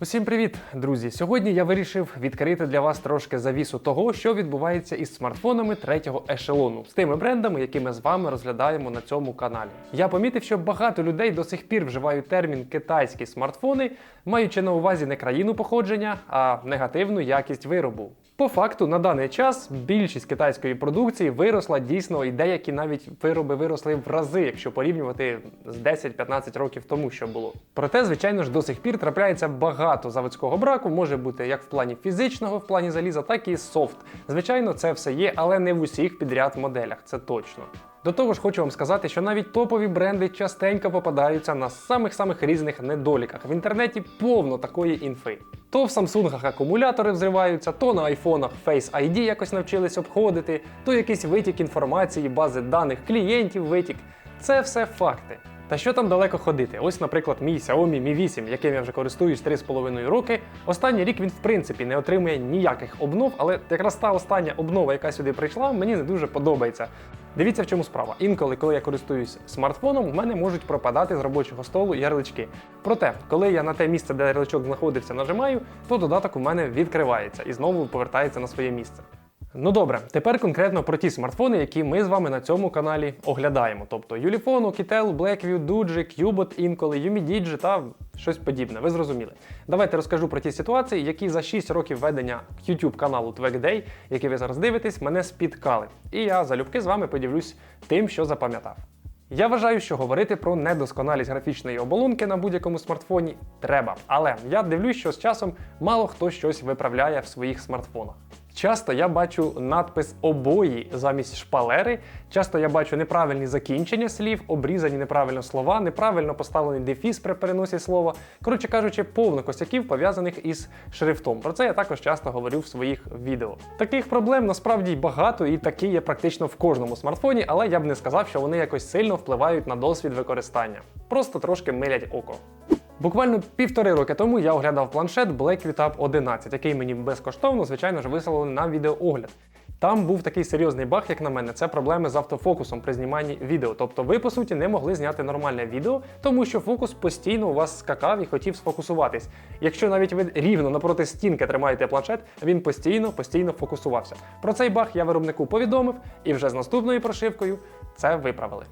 Усім привіт, друзі! Сьогодні я вирішив відкрити для вас трошки завісу того, що відбувається із смартфонами третього ешелону, з тими брендами, які ми з вами розглядаємо на цьому каналі. Я помітив, що багато людей до сих пір вживають термін китайські смартфони, маючи на увазі не країну походження, а негативну якість виробу. По факту, на даний час більшість китайської продукції виросла дійсно, і деякі навіть вироби виросли в рази, якщо порівнювати з 10-15 років тому, що було. Проте, звичайно ж, до сих пір трапляється багато заводського браку, може бути як в плані фізичного, в плані заліза, так і софт. Звичайно, це все є, але не в усіх підряд моделях, це точно. До того ж, хочу вам сказати, що навіть топові бренди частенько попадаються на самих-самих різних недоліках. В інтернеті повно такої інфи. То в Самсунгах акумулятори взриваються, то на айфонах Face ID якось навчились обходити, то якийсь витік інформації, бази даних клієнтів витік. Це все факти. Та що там далеко ходити? Ось, наприклад, мій Xiaomi Mi 8, яким я вже користуюсь 3,5 роки. Останній рік він в принципі не отримує ніяких обнов, але якраз та остання обнова, яка сюди прийшла, мені не дуже подобається. Дивіться, в чому справа. Інколи, коли я користуюсь смартфоном, в мене можуть пропадати з робочого столу ярлички. Проте, коли я на те місце, де ярличок знаходився, нажимаю, то додаток у мене відкривається і знову повертається на своє місце. Ну добре, тепер конкретно про ті смартфони, які ми з вами на цьому каналі оглядаємо. Тобто Ulefone, Oukitel, Blackview, Doogee, Cubot інколи, UmiDigi та щось подібне. Ви зрозуміли. Давайте розкажу про ті ситуації, які за 6 років ведення YouTube каналу TwegDay, який ви зараз дивитесь, мене спіткали. І я залюбки з вами поділюсь тим, що запам'ятав. Я вважаю, що говорити про недосконалість графічної оболонки на будь-якому смартфоні треба. Але я дивлюсь, що з часом мало хто щось виправляє в своїх смартфонах. Часто я бачу надпис обої замість шпалери. Часто я бачу неправильні закінчення слів, обрізані неправильно слова, неправильно поставлений дефіс при переносі слова. Коротше кажучи, повно косяків пов'язаних із шрифтом. Про це я також часто говорю в своїх відео. Таких проблем насправді багато, і такі є практично в кожному смартфоні, але я б не сказав, що вони якось сильно впливають на досвід використання. Просто трошки милять око. Буквально півтори роки тому я оглядав планшет Blackview Tab 11, який мені безкоштовно, звичайно ж, вислали на відеоогляд. Там був такий серйозний баг, як на мене, це проблеми з автофокусом при зніманні відео. Тобто ви, по суті, не могли зняти нормальне відео, тому що фокус постійно у вас скакав і хотів сфокусуватись. Якщо навіть ви рівно напроти стінки тримаєте планшет, він постійно, постійно фокусувався. Про цей баг я виробнику повідомив, і вже з наступною прошивкою це виправили.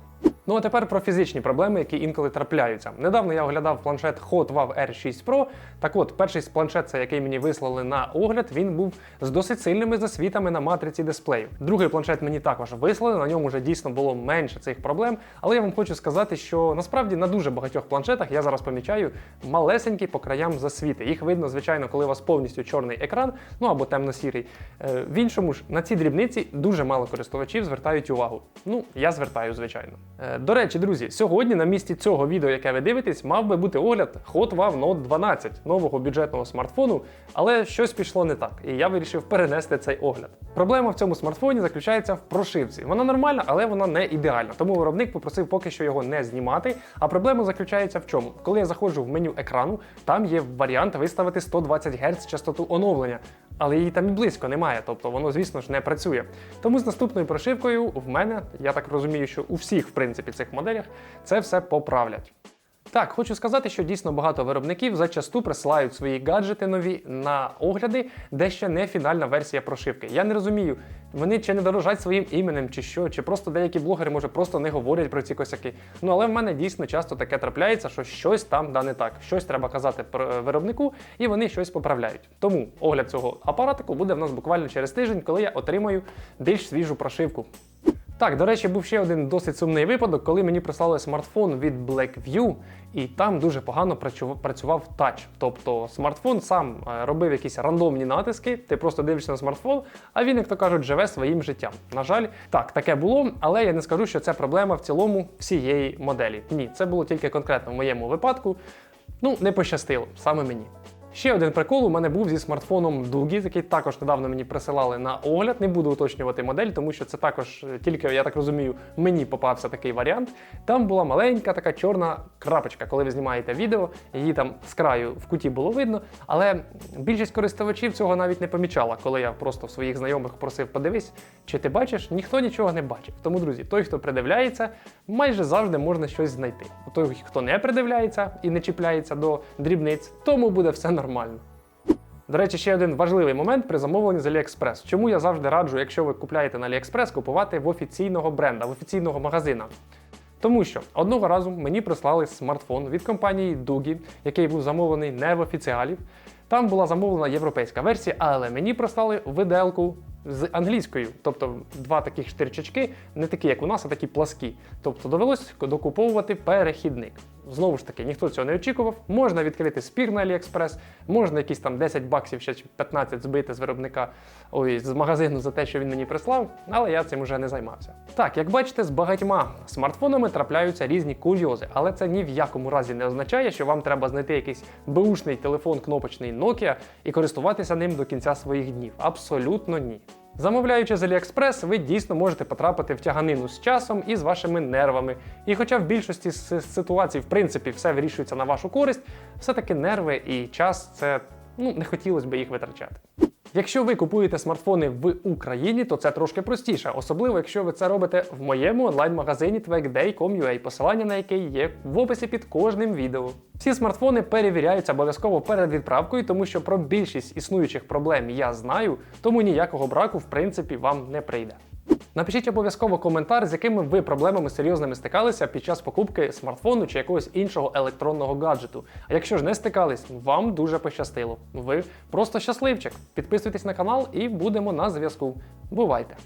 Ну а тепер про фізичні проблеми, які інколи трапляються. Недавно я оглядав планшет Hot Wav R6 Pro. Так от, перший планшет, це який мені вислали на огляд, він був з досить сильними засвітами на матриці дисплею. Другий планшет мені також вислали, на ньому вже дійсно було менше цих проблем. Але я вам хочу сказати, що насправді на дуже багатьох планшетах я зараз помічаю малесенькі по краям засвіти. Їх видно, звичайно, коли у вас повністю чорний екран, ну або темно-сірий. Е, В іншому ж на ці дрібниці дуже мало користувачів звертають увагу. Ну, я звертаю, звичайно. Е, До речі, друзі, сьогодні на місці цього відео, яке ви дивитесь, мав би бути огляд Hot Wav Note 12 нового бюджетного смартфону, але щось пішло не так, і я вирішив перенести цей огляд. Проблема в цьому смартфоні заключається в прошивці. Вона нормальна, але вона не ідеальна. Тому виробник попросив поки що його не знімати. А проблема заключається в чому? Коли я заходжу в меню екрану, там є варіант виставити 120 Гц частоту оновлення. Але її там і близько немає, тобто воно, звісно ж, не працює. Тому з наступною прошивкою в мене, я так розумію, що у всіх, в принципі, цих моделях це все поправлять. Так, хочу сказати, що дійсно багато виробників зачасту присилають свої гаджети нові на огляди, де ще не фінальна версія прошивки. Я не розумію, вони чи не дорожать своїм іменем, чи що, чи просто деякі блогери, може, просто не говорять про ці косяки. Ну але в мене дійсно часто таке трапляється, що щось там да не так. Щось треба казати про е, виробнику, і вони щось поправляють. Тому огляд цього апаратику буде в нас буквально через тиждень, коли я отримаю більш свіжу прошивку. Так, до речі, був ще один досить сумний випадок, коли мені прислали смартфон від Blackview, і там дуже погано працював тач. Тобто смартфон сам е, робив якісь рандомні натиски, ти просто дивишся на смартфон, а він, як то кажуть, живе своїм життям. На жаль, так, таке було, але я не скажу, що це проблема в цілому всієї моделі. Ні, це було тільки конкретно в моєму випадку. Ну, не пощастило саме мені. Ще один прикол у мене був зі смартфоном Doogee, який також недавно мені присилали на огляд. Не буду уточнювати модель, тому що це також е, тільки, я так розумію, мені попався такий варіант. Там була маленька така чорна крапочка. Коли ви знімаєте відео, її там з краю в куті було видно. Але більшість користувачів цього навіть не помічала, коли я просто в своїх знайомих просив подивись, чи ти бачиш, ніхто нічого не бачив. Тому, друзі, той, хто придивляється, майже завжди можна щось знайти. Той, хто не придивляється і не чіпляється до дрібниць, тому буде все нормально. Нормально. До речі, ще один важливий момент при замовленні з AliExpress. Чому я завжди раджу, якщо ви купляєте на AliExpress, купувати в офіційного бренда, в офіційного магазина. Тому що одного разу мені прислали смартфон від компанії Дугі, який був замовлений не в офіціалів. Там була замовлена європейська версія, але мені прислали виделку з англійською. Тобто два таких штирчачки, не такі, як у нас, а такі пласкі. Тобто довелось докуповувати перехідник. Знову ж таки, ніхто цього не очікував. Можна відкрити спір на AliExpress, можна якісь там 10 баксів ще 15 збити з виробника ой, з магазину за те, що він мені прислав, але я цим вже не займався. Так, як бачите, з багатьма смартфонами трапляються різні курйози, але це ні в якому разі не означає, що вам треба знайти якийсь беушний телефон кнопочний Nokia і користуватися ним до кінця своїх днів. Абсолютно ні. Замовляючи з AliExpress, ви дійсно можете потрапити в тяганину з часом і з вашими нервами. І хоча в більшості з ситуацій, в принципі, все вирішується на вашу користь, все-таки нерви і час це ну не хотілося б їх витрачати. Якщо ви купуєте смартфони в Україні, то це трошки простіше, особливо якщо ви це робите в моєму онлайн-магазині TwagDay.com.ua, посилання на який є в описі під кожним відео. Всі смартфони перевіряються обов'язково перед відправкою, тому що про більшість існуючих проблем я знаю, тому ніякого браку в принципі вам не прийде. Напишіть обов'язково коментар, з якими ви проблемами серйозними стикалися під час покупки смартфону чи якогось іншого електронного гаджету. А якщо ж не стикались, вам дуже пощастило. Ви просто щасливчик. Підписуйтесь на канал і будемо на зв'язку. Бувайте!